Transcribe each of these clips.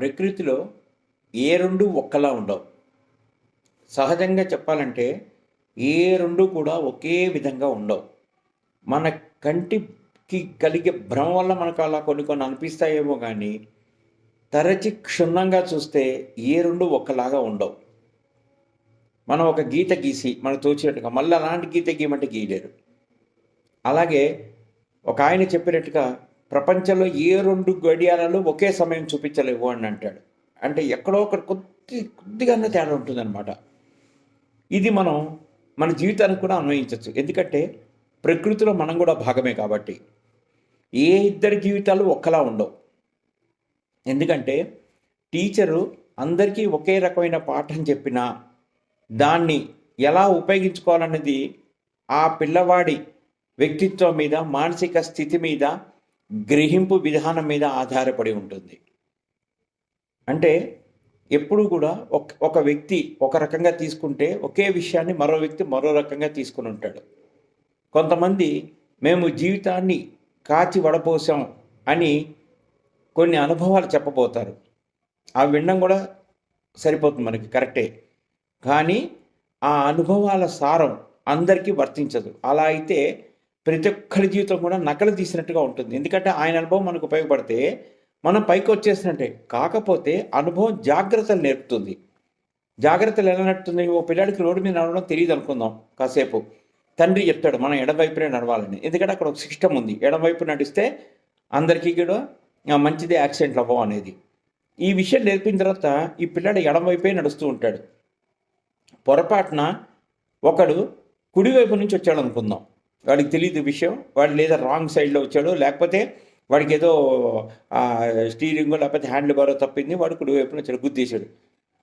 ప్రకృతిలో ఏ రెండు ఒక్కలా ఉండవు. సహజంగా చెప్పాలంటే ఏ రెండు కూడా ఒకే విధంగా ఉండవు. మన కంటికి కలిగే భ్రమ వల్ల మనకు అలా కొన్ని కొన్ని అనిపిస్తాయేమో కానీ తరచి క్షుణ్ణంగా చూస్తే ఏ రెండు ఒక్కలాగా ఉండవు. మనం ఒక గీత గీసి మనకు తోచినట్టుగా మళ్ళీ అలాంటి గీత గీయమంటే గీయలేరు. అలాగే ఒక ఆయన చెప్పినట్టుగా ప్రపంచంలో ఏ రెండు గడియారాలు ఒకే సమయం చూపించలేవు అని అంటాడు. అంటే ఎక్కడో ఒకటి కొద్ది కొద్దిగానే తేడా ఉంటుందన్నమాట. ఇది మనం మన జీవితానికి కూడా అన్వయించవచ్చు. ఎందుకంటే ప్రకృతిలో మనం కూడా భాగమే కాబట్టి. ఏ ఇద్దరి జీవితాలు ఒక్కలా ఉండవు. ఎందుకంటే టీచరు అందరికీ ఒకే రకమైన పాఠం చెప్పినా దాన్ని ఎలా ఉపయోగించుకోవాలన్నది ఆ పిల్లవాడి వ్యక్తిత్వం మీద మానసిక స్థితి మీద గ్రహింపు విధానం మీద ఆధారపడి ఉంటుంది. అంటే ఎప్పుడు కూడా ఒక ఒక వ్యక్తి ఒక రకంగా తీసుకుంటే ఒకే విషయాన్ని మరో వ్యక్తి మరో రకంగా తీసుకుని ఉంటాడు. కొంతమంది మేము జీవితాన్ని కాచి వడపోసాం అని కొన్ని అనుభవాలు చెప్పబోతారు. అవి వినడం కూడా సరిపోతుంది మనకి కరెక్టే. కానీ ఆ అనుభవాల సారం అందరికీ వర్తించదు. అలా అయితే ప్రతి ఒక్కరి జీవితం కూడా నకలు తీసినట్టుగా ఉంటుంది. ఎందుకంటే ఆయన అనుభవం మనకు ఉపయోగపడితే మనం పైకి వచ్చేసినట్టే. కాకపోతే అనుభవం జాగ్రత్తలు నేర్పుతుంది. జాగ్రత్తలు ఎలా నడుతుంది ఓ పిల్లాడికి రోడ్డు మీద నడవడం తెలియదు అనుకుందాం కాసేపు. తండ్రి చెప్తాడు మనం ఎడమవైపునే నడవాలని. ఎందుకంటే అక్కడ ఒక సిస్టమ్ ఉంది. ఎడమవైపు నడిస్తే అందరికీ కూడా మంచిది మంచిదే యాక్సిడెంట్లు అవ్వవు అనేది. ఈ విషయం నేర్పిన తర్వాత ఈ పిల్లాడు ఎడమవైపే నడుస్తూ ఉంటాడు. పొరపాటున ఒకడు కుడివైపు నుంచి వచ్చాడు అనుకుందాం. వాడికి తెలియదు విషయం. వాడు లేదా రాంగ్ సైడ్లో వచ్చాడు లేకపోతే వాడికి ఏదో స్టీరింగ్ లేకపోతే హ్యాండిల్ బారో తప్పింది వాడు కుడివైపున వచ్చాడు గుద్దేశాడు.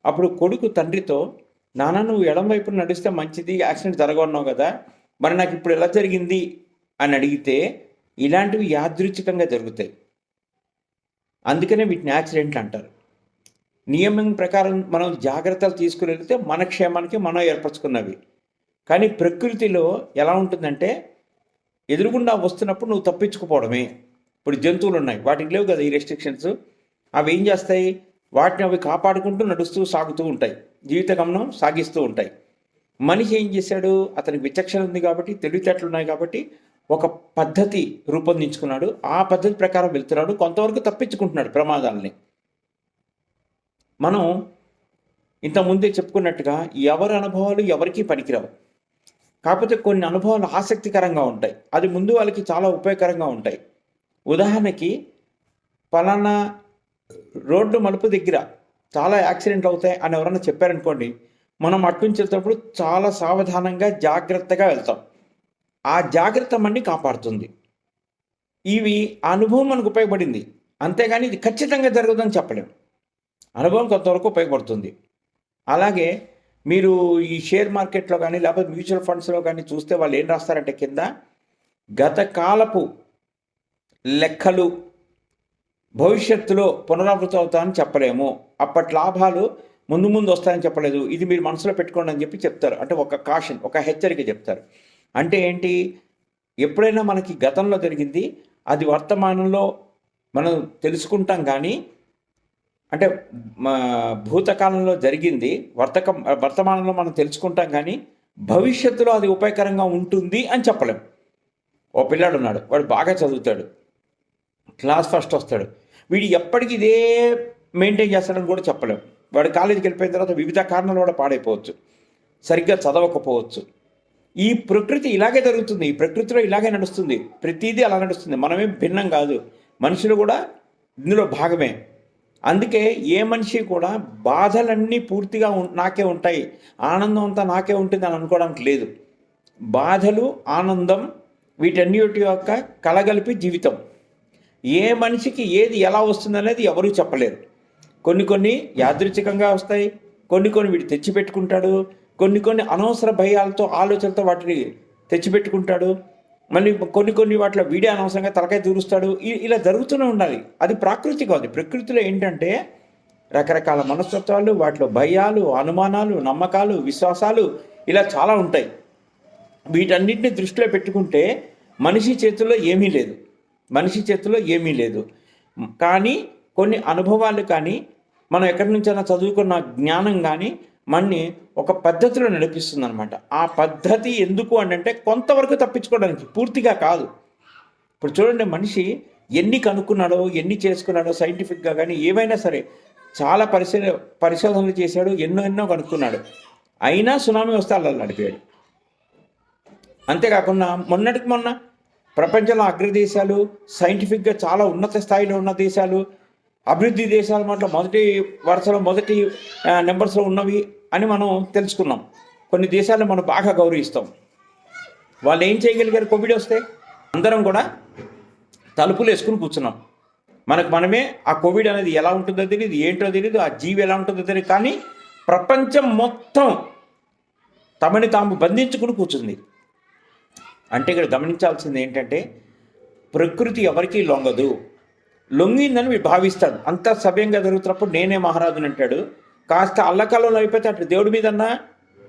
అప్పుడు కొడుకు తండ్రితో నాన్న నువ్వు ఎడం వైపున నడిస్తే మంచిది యాక్సిడెంట్ జరగన్నావు కదా మరి నాకు ఇప్పుడు ఎలా జరిగింది? అని అడిగితే ఇలాంటివి యాదృచ్ఛికంగా జరుగుతాయి. అందుకనే వీటిని యాక్సిడెంట్లు అంటారు. నియమం ప్రకారం మనం జాగ్రత్తలు తీసుకుని మన క్షేమానికి మనం ఏర్పరచుకున్నవి. కానీ ప్రకృతిలో ఎలా ఉంటుందంటే ఎదురుగుండా వస్తున్నప్పుడు నువ్వు తప్పించుకుపోవడమే. ఇప్పుడు జంతువులు ఉన్నాయి. వాటికి లేవు కదా ఈ రెస్ట్రిక్షన్స్ అవి ఏం చేస్తాయి? వాటిని అవి కాపాడుకుంటూ నడుస్తూ సాగుతూ ఉంటాయి. జీవిత గమనం సాగిస్తూ ఉంటాయి. మనిషి ఏం చేశాడు? అతనికి విచక్షణ ఉంది కాబట్టి తెలివితేటలు ఉన్నాయి కాబట్టి ఒక పద్ధతి రూపొందించుకున్నాడు. ఆ పద్ధతి ప్రకారం వెళ్తున్నాడు. కొంతవరకు తప్పించుకుంటున్నాడు ప్రమాదాలని. మనం ఇంతకుముందే చెప్పుకున్నట్టుగా ఎవరి అనుభవాలు ఎవరికీ పనికిరావు. కాకపోతే కొన్ని అనుభవాలు ఆసక్తికరంగా ఉంటాయి. అది ముందు వాళ్ళకి చాలా ఉపయోగకరంగా ఉంటాయి. ఉదాహరణకి పలానా రోడ్డు మలుపు దగ్గర చాలా యాక్సిడెంట్లు అవుతాయి అని ఎవరైనా చెప్పారనుకోండి మనం అట్నుంచి వెళ్తున్నప్పుడు చాలా సావధానంగా జాగ్రత్తగా వెళ్తాం. ఆ జాగ్రత్త మన్ని కాపాడుతుంది. ఇవి ఆ అనుభవం మనకు ఉపయోగపడింది. అంతేగాని ఇది ఖచ్చితంగా జరగదని చెప్పలేము అనుభవం కొంతవరకు ఉపయోగపడుతుంది. అలాగే మీరు ఈ షేర్ మార్కెట్లో కానీ లేకపోతే మ్యూచువల్ ఫండ్స్లో కానీ చూస్తే వాళ్ళు ఏం రాస్తారంటే కింద గత కాలపు లెక్కలు భవిష్యత్తులో పునరావృతం అవుతాయని చెప్పలేము. అప్పటి లాభాలు ముందు ముందు వస్తాయని చెప్పలేదు. ఇది మీరు మనసులో పెట్టుకోండి అని చెప్పి చెప్తారు. అంటే ఒక కాషన్ ఒక హెచ్చరిక చెప్తారు. అంటే ఏంటి? ఎప్పుడైనా మనకి గతంలో జరిగింది అది వర్తమానంలో మనం తెలుసుకుంటాం కానీ అంటే మా భూతకాలంలో జరిగింది వర్తక వర్తమానంలో మనం తెలుసుకుంటాం కానీ భవిష్యత్తులో అది ఉపయోగకరంగా ఉంటుంది అని చెప్పలేం. ఓ పిల్లాడు ఉన్నాడు వాడు బాగా చదువుతాడు క్లాస్ ఫస్ట్ వస్తాడు. వీడు ఎప్పటికీ ఇదే మెయింటైన్ చేస్తాడని కూడా చెప్పలేం. వాడు కాలేజీకి వెళ్ళిపోయిన తర్వాత వివిధ కారణాలు కూడా పాడైపోవచ్చు. సరిగ్గా చదవకపోవచ్చు. ఈ ప్రకృతి ఇలాగే జరుగుతుంది ఈ ప్రకృతిలో ఇలాగే నడుస్తుంది ప్రతిదీ అలా నడుస్తుంది. మనమేం భిన్నం కాదు. మనుషులు కూడా ఇందులో భాగమే. అందుకే ఏ మనిషి కూడా బాధలన్నీ పూర్తిగా నాకే ఉంటాయి. ఆనందం అంతా నాకే ఉంటుంది అని అనుకోవడానికి లేదు. బాధలు ఆనందం వీటన్నిటి యొక్క కలగలిపి జీవితం. ఏ మనిషికి ఏది ఎలా వస్తుంది అనేది ఎవరూ చెప్పలేరు. కొన్ని కొన్ని యాదృచ్ఛికంగా వస్తాయి. కొన్ని కొన్ని వీడు తెచ్చిపెట్టుకుంటాడు. కొన్ని కొన్ని అనవసర భయాలతో ఆలోచనలతో వాటిని తెచ్చిపెట్టుకుంటాడు. మళ్ళీ కొన్ని కొన్ని వాటిలో వీడే అనవసరంగా తలకాయ దూరుస్తాడు. ఇలా జరుగుతూనే ఉండాలి. అది ప్రాకృతికం అది ప్రకృతిలో ఏంటంటే రకరకాల మనస్తత్వాలు వాటిలో భయాలు అనుమానాలు నమ్మకాలు విశ్వాసాలు ఇలా చాలా ఉంటాయి. వీటన్నిటిని దృష్టిలో పెట్టుకుంటే మనిషి చేతుల్లో ఏమీ లేదు. మనిషి చేతుల్లో ఏమీ లేదు. కానీ కొన్ని అనుభవాలు కానీ మనం ఎక్కడి నుంచైనా చదువుకున్న జ్ఞానం కానీ మన్ని ఒక పద్ధతిలో నడిపిస్తుంది అనమాట ఆ పద్ధతి ఎందుకు అంటే కొంతవరకు తప్పించుకోవడానికి పూర్తిగా కాదు. ఇప్పుడు చూడండి మనిషి ఎన్ని కనుక్కున్నాడో ఎన్ని చేసుకున్నాడో సైంటిఫిక్గా కానీ ఏవైనా సరే చాలా పరిశీల పరిశోధనలు చేశాడు ఎన్నో ఎన్నో కనుక్కున్నాడు. అయినా సునామీ వస్తే అలా నడిపాడు అంతేకాకుండా మొన్నటికి మొన్న ప్రపంచంలో అగ్రదేశాలు సైంటిఫిక్గా చాలా ఉన్నత స్థాయిలో ఉన్న దేశాలు అభివృద్ధి దేశాల మాట మొదటి వరుసలో మొదటి నెంబర్స్లో ఉన్నవి అని మనం తెలుసుకున్నాం. కొన్ని దేశాలను మనం బాగా గౌరవిస్తాం. వాళ్ళు ఏం చేయగలిగారు? కోవిడ్ వస్తే అందరం కూడా తలుపులు వేసుకుని కూర్చున్నాం. మనకు మనమే ఆ కోవిడ్ అనేది ఎలా ఉంటుందో తెలియదు ఏంటో తెలియదు ఆ జీవి ఎలా ఉంటుందో తెలియదు కానీ ప్రపంచం మొత్తం తమని తాము బంధించుకుని కూర్చుంది. అంటే ఇక్కడ గమనించాల్సింది ఏంటంటే ప్రకృతి ఎవరికీ లొంగదు. లొంగిందని వీడు భావిస్తాడు అంతా సవ్యంగా జరుగుతున్నప్పుడు నేనే మహారాజుని అంటాడు. కాస్త అల్లకాలంలో అయిపోతే అటు దేవుడి మీదన్నా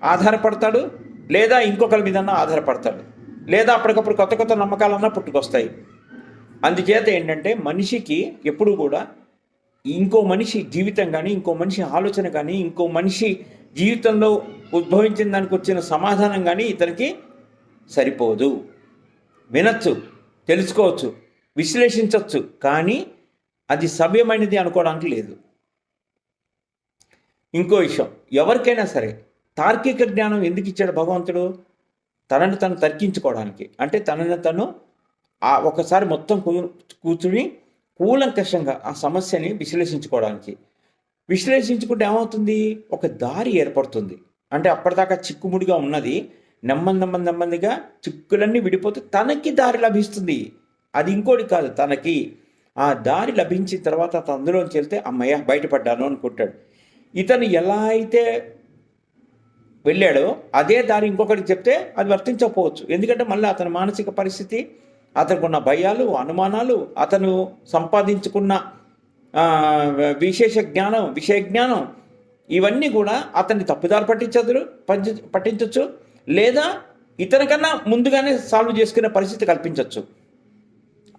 ఆధారపడతాడు లేదా ఇంకొకరి మీదన్నా ఆధారపడతాడు. లేదా అప్పటికప్పుడు కొత్త కొత్త నమ్మకాలన్నా పుట్టుకొస్తాయి. అందుచేత ఏంటంటే మనిషికి ఎప్పుడు కూడా ఇంకో మనిషి జీవితం కానీ ఇంకో మనిషి ఆలోచన కానీ ఇంకో మనిషి జీవితంలో ఉద్భవించిన దానికి వచ్చిన సమాధానం కానీ ఇతనికి సరిపోదు. వినొచ్చు తెలుసుకోవచ్చు. విశ్లేషించవచ్చు కానీ అది సవ్యమైనది అనుకోవడానికి లేదు. ఇంకో విషయం ఎవరికైనా సరే తార్కిక జ్ఞానం ఎందుకు ఇచ్చాడు భగవంతుడు? తనను తను తర్కించుకోవడానికి. అంటే తనను తను ఆ ఒకసారి మొత్తం కూ- కూర్చుని కూలంకషంగా ఆ సమస్యని విశ్లేషించుకోవడానికి. విశ్లేషించుకుంటే ఏమవుతుంది? ఒక దారి ఏర్పడుతుంది. అంటే అప్పటిదాకా చిక్కుముడిగా ఉన్నది నెమ్మది నెమ్మది నెమ్మదిగా చిక్కులన్నీ విడిపోతే తనకి దారి లభిస్తుంది. అది ఇంకోటి కాదు తనకి ఆ దారి లభించిన తర్వాత అతను అందులోంచి వెళ్తే అమ్మయ్య బయటపడ్డాను అనుకుంటాడు. ఇతను ఎలా అయితే వెళ్ళాడో అదే దారి ఇంకొకరికి చెప్తే అది వర్తించకపోవచ్చు. ఎందుకంటే మళ్ళీ అతని మానసిక పరిస్థితి అతనికి ఉన్న భయాలు అనుమానాలు అతను సంపాదించుకున్న విశేష జ్ఞానం విషయ జ్ఞానం ఇవన్నీ కూడా అతన్ని తప్పుదారి పట్టించదు పట్టించవచ్చు లేదా ఇతనికన్నా ముందుగానే సాల్వ్ చేసుకునే పరిస్థితి కల్పించవచ్చు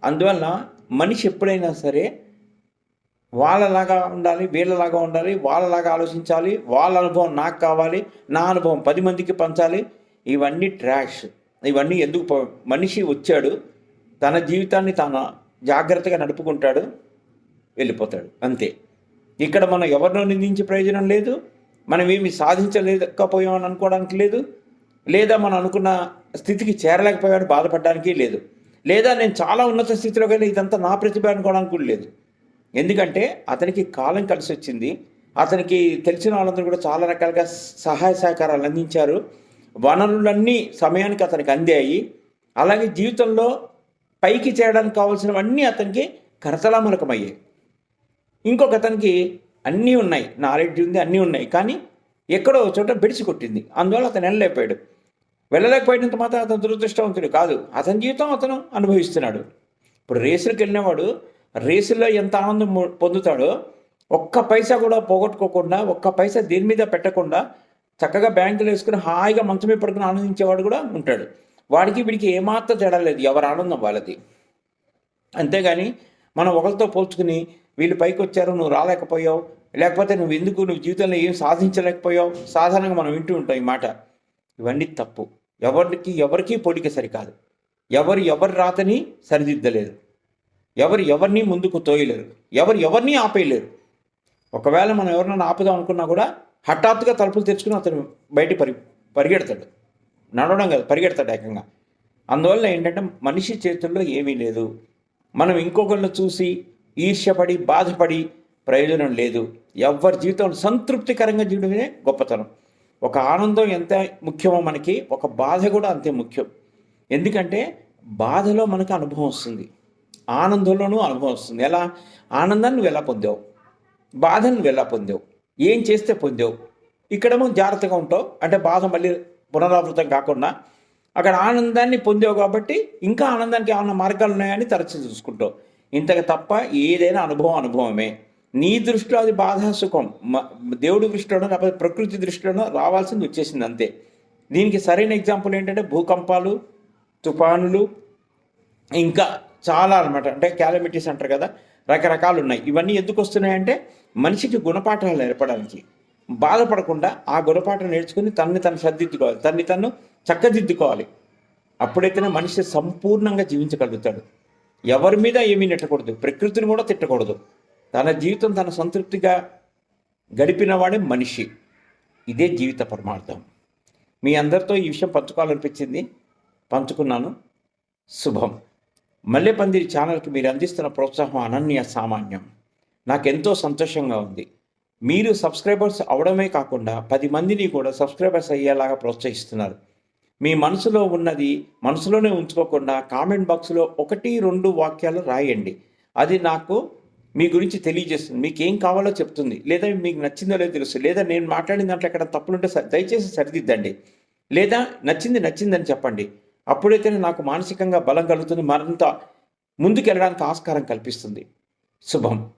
అందువల్ల మనిషి ఎప్పుడైనా సరే వాళ్ళలాగా ఉండాలి వీళ్ళలాగా ఉండాలి వాళ్ళలాగా ఆలోచించాలి వాళ్ళ అనుభవం నాకు కావాలి నా అనుభవం పది మందికి పంచాలి ఇవన్నీ ట్రాష్. ఇవన్నీ ఎందుకు మనిషి వచ్చాడు తన జీవితాన్ని తాను జాగ్రత్తగా నడుపుకుంటాడు వెళ్ళిపోతాడు. అంతే. ఇక్కడ మనం ఎవరినో నిందించే ప్రయోజనం లేదు మనం ఏమి సాధించలేకపోయామని అనుకోవడానికి లేదు లేదా మనం అనుకున్న స్థితికి చేరలేకపోయాడు బాధపడడానికి లేదు. లేదా నేను చాలా ఉన్నత స్థితిలోకి వెళ్ళి ఇదంతా నా ప్రతిభ అనుకోవడానికి కూడా లేదు. ఎందుకంటే అతనికి కాలం కలిసి వచ్చింది. అతనికి తెలిసిన వాళ్ళందరూ కూడా చాలా రకాలుగా సహాయ సహకారాలు అందించారు. వనరులన్నీ సమయానికి అతనికి అందాయి. అలాగే జీవితంలో పైకి చేయడానికి కావాల్సినవన్నీ అతనికి కరతలామలకమయ్యాయి. ఇంకొక అతనికి అన్నీ ఉన్నాయి. నాలెడ్జ్ ఉంది అన్నీ ఉన్నాయి. కానీ ఎక్కడో చోట బెడిసి కొట్టింది. అందువల్ల అతను వెళ్ళలేకపోయాడు. వెళ్ళలేకపోయినంత మాత్రం అతను దురదృష్టవంతుడు కాదు. అతని జీవితం అతను అనుభవిస్తున్నాడు. ఇప్పుడు రేసులకు వెళ్ళినవాడు రేసుల్లో ఎంత ఆనందం పొందుతాడో ఒక్క పైసా కూడా పోగొట్టుకోకుండా ఒక్క పైసా దేని మీద పెట్టకుండా చక్కగా బ్యాంకులో వేసుకుని హాయిగా మంచం మీద పడుకుని ఆనందించేవాడు కూడా ఉంటాడు. వాడికి వీడికి ఏమాత్రం తేడా లేదు. ఎవరి ఆనందం వాళ్ళది. అంతేగాని మనం ఒకరితో పోల్చుకుని వీళ్ళు పైకి వచ్చారు నువ్వు రాలేకపోయావు లేకపోతే నువ్వు ఎందుకు నువ్వు జీవితంలో ఏం సాధించలేకపోయావు సాధారణంగా మనం వింటూ ఉంటాం ఈ మాట. ఇవన్నీ తప్పు. ఎవరికి ఎవరికి పోలిక సరికాదు. ఎవరు ఎవరి రాతని సరిదిద్దలేరు ఎవరు ఎవరిని ముందుకు తోయలేరు. ఎవరు ఎవరిని ఆపేయలేరు. ఒకవేళ మనం ఎవరినైనా ఆపుదాం అనుకున్నా కూడా హఠాత్తుగా తలుపులు తెరుచుకుని అతను బయట పరి పరిగెడతాడు. నడవడం కాదు పరిగెడతాడు ఏకంగా. అందువల్ల ఏంటంటే మనిషి చేతుల్లో ఏమీ లేదు. మనం ఇంకొకరిని చూసి ఈర్ష్యపడి బాధపడి ప్రయోజనం లేదు. ఎవరి జీవితం సంతృప్తికరంగా జీవడమే గొప్పతనం. ఒక ఆనందం ఎంత ముఖ్యమో మనకి ఒక బాధ కూడా అంతే ముఖ్యం. ఎందుకంటే బాధలో మనకు అనుభవం వస్తుంది. ఆనందంలోనూ అనుభవం వస్తుంది. ఎలా? ఆనందాన్ని నువ్వు ఎలా పొందావు? బాధను నువ్వు ఎలా పొందావు? ఏం చేస్తే పొందావు? ఇక్కడేమో జాగ్రత్తగా ఉంటావు. అంటే బాధ మళ్ళీ పునరావృతం కాకుండా అక్కడ ఆనందాన్ని పొందావు కాబట్టి ఇంకా ఆనందానికి ఏమైనా మార్గాలు ఉన్నాయని తరచు చూసుకుంటావు. ఇంతకు తప్ప ఏదైనా అనుభవం అనుభవమే. నీ దృష్టిలో అది బాధ సుఖం మ- దేవుడి దృష్టిలోనో లేకపోతే ప్రకృతి దృష్టిలోనో రావాల్సింది వచ్చేసింది అంతే. దీనికి సరైన ఎగ్జాంపుల్ ఏంటంటే భూకంపాలు తుఫానులు ఇంకా చాలా అనమాట అంటే క్యాలమిటీస్ అంటారు కదా రకరకాలు ఉన్నాయి ఇవన్నీ ఎందుకు వస్తున్నాయంటే మనిషికి గుణపాఠాలు ఏర్పడడానికి బాధపడకుండా ఆ గుణపాఠం నేర్చుకుని తనని తను సర్దిద్దుకోవాలి. తన్ని తను చక్కదిద్దుకోవాలి. అప్పుడైతేనే మనిషి సంపూర్ణంగా జీవించగలుగుతాడు. ఎవరి మీద ఏమీ నెట్టకూడదు. ప్రకృతిని కూడా తిట్టకూడదు. తన జీవితం తన సంతృప్తిగా గడిపినవాడే మనిషి. ఇదే జీవిత పరమార్థం. మీ అందరితో ఈ విషయం పంచుకోవాలనిపించింది? పంచుకున్నాను. శుభం. మల్లెపందిరి ఛానల్కి మీరు అందిస్తున్న ప్రోత్సాహం అనన్య సామాన్యం. నాకెంతో సంతోషంగా ఉంది. మీరు సబ్స్క్రైబర్స్ అవడమే కాకుండా పది మందిని కూడా సబ్స్క్రైబర్స్ అయ్యేలాగా ప్రోత్సహిస్తున్నారు. మీ మనసులో ఉన్నది మనసులోనే ఉంచుకోకుండా కామెంట్ బాక్స్లో ఒకటి రెండు వాక్యాలు రాయండి. అది నాకు మీ గురించి తెలియజేస్తుంది. మీకు ఏం కావాలో చెప్తుంది. లేదా మీకు నచ్చిందో లేదో తెలుస్తుంది. లేదా నేను మాట్లాడిన దాంట్లో ఎక్కడ తప్పులుంటే దయచేసి సరిదిద్దండి. లేదా నచ్చింది నచ్చిందని చెప్పండి. అప్పుడైతేనే నాకు మానసికంగా బలం కలుగుతుంది. మరింత ముందుకెళ్ళడానికి ఆస్కారం కల్పిస్తుంది. శుభం.